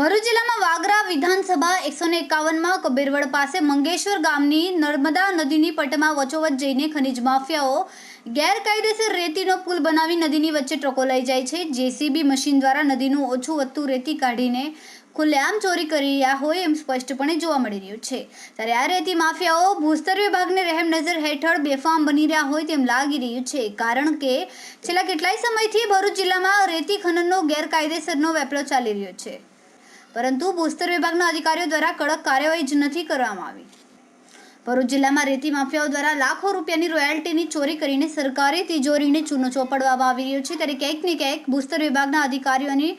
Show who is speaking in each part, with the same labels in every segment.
Speaker 1: ભરૂચ જિલ્લામાં વાગરા વિધાનસભા એકસો ને એકાવનમાં કબીરવડ પાસે મંગેશ્વર ગામની નર્મદા નદીની પટમાં વચોવચ જઈને ખનિજ માફિયાઓ ગેરકાયદેસર રેતીનો પુલ બનાવી નદીની વચ્ચે ટ્રકો લઈ જાય છે. જેસીબી મશીન દ્વારા નદીનું ઓછું વધતું રેતી કાઢીને ખુલ્લેઆમ ચોરી કરી રહ્યા હોય એમ સ્પષ્ટપણે જોવા મળી રહ્યું છે. ત્યારે આ રેતી માફિયાઓ ભૂસ્તર વિભાગને રહેમ નજર હેઠળ બેફામ બની રહ્યા હોય તેમ લાગી રહ્યું છે. કારણ કે છેલ્લા કેટલાય સમયથી ભરૂચ જિલ્લામાં રેતી ખનનનો ગેરકાયદેસરનો વેપલો ચાલી રહ્યો છે. પરંતુ ભૂસ્તર વિભાગના અધિકારીઓ દ્વારા કડક કાર્યવાહી જ નથી કરવામાં આવી. ભરૂચ જિલ્લામાં રેતી માફિયાઓ દ્વારા લાખો રૂપિયાની રોયલ્ટીની ચોરી કરીને સરકારી તિજોરીને ચૂનો ચોપડવામાં આવી રહ્યો છે. ત્યારે ક્યાંક ને ક્યાંક ભૂસ્તર વિભાગના અધિકારીઓની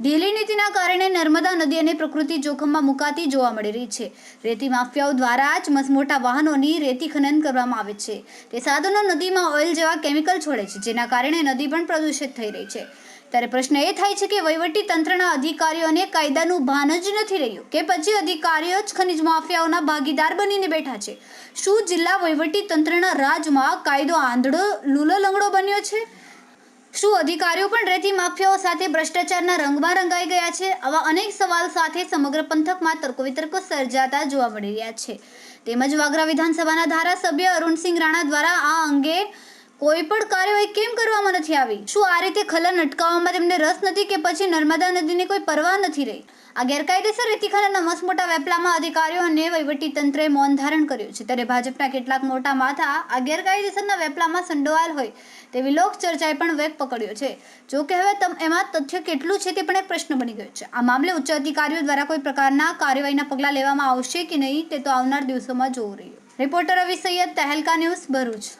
Speaker 1: ઢીલી નીતિના કારણે નર્મદા નદી અને પ્રકૃતિ જોખમમાં મુકાતી જોવા મળી રહી છે. રેતી માફિયાઓ દ્વારા જ મસમોટા વાહનોની રેતી ખનન કરવામાં આવે છે. તે સાધનો નદીમાં ઓઇલ જેવા કેમિકલ છોડે છે, જેના કારણે નદી પણ પ્રદૂષિત થઈ રહી છે. ત્યારે પ્રશ્ન એ થાય છે કે વહીવટી તંત્રના અધિકારીઓને કાયદાનું ભાન જ નથી રહ્યું કે પછી અધિકારીઓ જ ખનિજ માફિયાઓના ભાગીદાર બનીને બેઠા છે. શું જિલ્લા વહીવટી તંત્રના રાજમાં કાયદો આંધળો, લૂલો લંગડો બન્યો છે? શું અધિકારીઓ પણ રેતી માફિયાઓ સાથે ભ્રષ્ટાચારના રંગમાં રંગાઈ ગયા છે? આવા અનેક સવાલ સાથે સમગ્ર પંથકમાં તર્કો વિતર્કો સર્જાતા જોવા મળી રહ્યા છે. તેમજ વાગરા વિધાનસભાના ધારાસભ્ય અરુણસિંહ રાણા દ્વારા આ અંગે કોઈ પણ કાર્યવાહી કેમ કરવામાં નથી આવી? શું આ રીતે ખલન અટકાવવામાં તેમને રસ નથી કે પછી નર્મદા નદીની કોઈ પરવા નથી રહી? આ ગેરકાયદેસર રેતી ખનનના મસમોટા વેપલામાં અધિકારીઓ અને વહીવટી તંત્રએ મૌન ધારણ કર્યું છે. ત્યારે ભાજપના કેટલાક મોટા માથા આ ગેરકાયદેસરના વેપલામાં સંડોવાયેલ હોય તેવી લોક ચર્ચાએ પણ વેગ પકડ્યો છે. જો કે હવે એમાં તથ્ય કેટલું છે તે પણ એક પ્રશ્ન બની ગયો છે. આ મામલે ઉચ્ચ અધિકારીઓ દ્વારા કોઈ પ્રકારના કાર્યવાહીના પગલાં લેવામાં આવશે કે નહીં તે તો આવનાર દિવસોમાં જોવું રહ્યું. Reporter Ravi Sayed, Tehelka news Bharuch.